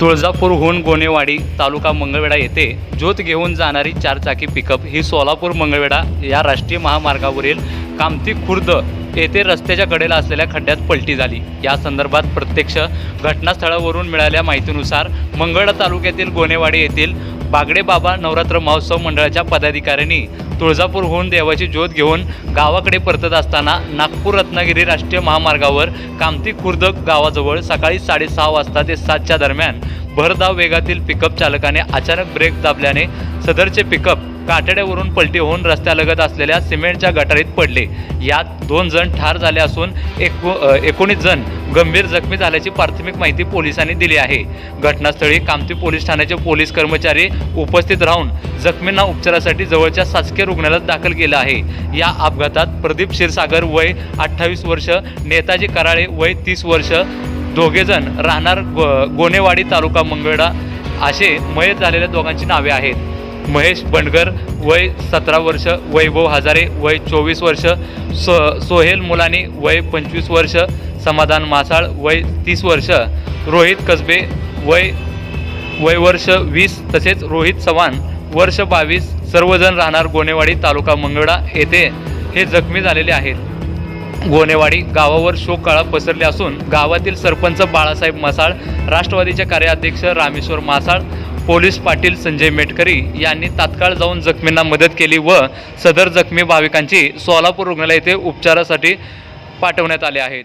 तुळजापूरहून गोनेवाडी तालुका मंगळवेढा येथे ज्योत घेऊन जाणारी चारचाकी पिकअप ही सोलापूर मंगळवेढा या राष्ट्रीय महामार्गावरील कामती खुर्द येथे रस्त्याच्या कडेला असलेल्या खड्ड्यात पलटी झाली. या संदर्भात प्रत्यक्ष घटनास्थळावरून मिळाल्या माहितीनुसार मंगळ तालुक्यातील गोनेवाडी येथील बागडे बाबा नवरात्र महोत्सव मंडळाच्या पदाधिकाऱ्यांनी तुळजापूरहून देवाची ज्योत घेऊन गावाकडे परतत असताना नागपूर रत्नागिरी राष्ट्रीय महामार्गावर कामती खुर्द गावाजवळ सकाळी साडेसहा वाजता ते सातच्या दरम्यान भरधाव वेगातील पिकअप चालकाने अचानक ब्रेक दाबल्याने सदरचे पिकअप काटड्यावरून पलटी होऊन रस्त्यालगत असलेल्या सिमेंटच्या गटारीत पडले. यात दोन जण ठार झाले असून एको एकोणीस जण गंभीर जखमी झाल्याची प्राथमिक माहिती पोलिसांनी दिली आहे. घटनास्थळी कामती पोलीस ठाण्याचे पोलीस कर्मचारी उपस्थित राहून जखमींना उपचारासाठी जवळच्या शासकीय रुग्णालयात दाखल केलं आहे. या अपघातात प्रदीप क्षीरसागर वय अठ्ठावीस वर्ष नेताजी कराळे वय तीस वर्ष दोघेजण राहणार गो गोनेवाडी तालुका मंगळडा असे मयत झालेल्या दोघांची नावे आहेत. महेश बंडगर वय सतरा वर्ष वैभव हजारे वय चोवीस वर्ष सो सोहेल मुलानी वय पंचवीस वर्ष समाधान मासाळ वय तीस वर्ष रोहित कसबे वय वय वर्ष वीस तसेच रोहित चव्हाण वर्ष बावीस सर्वजण राहणार गोनेवाडी तालुका मंगळा येथे हे जखमी झालेले आहेत. गोनेवाडी गावावर शोककळा पसरले असून गावातील सरपंच बाळासाहेब मासाळ राष्ट्रवादीचे कार्याध्यक्ष रामेश्वर मासाळ पोलीस पाटील संजय मेटकरी यांनी तात्काळ जाऊन जखमींना मदत केली व सदर जखमी भाविकांची सोलापूर रुग्णालय येथे उपचारासाठी पाठवण्यात आले आहेत.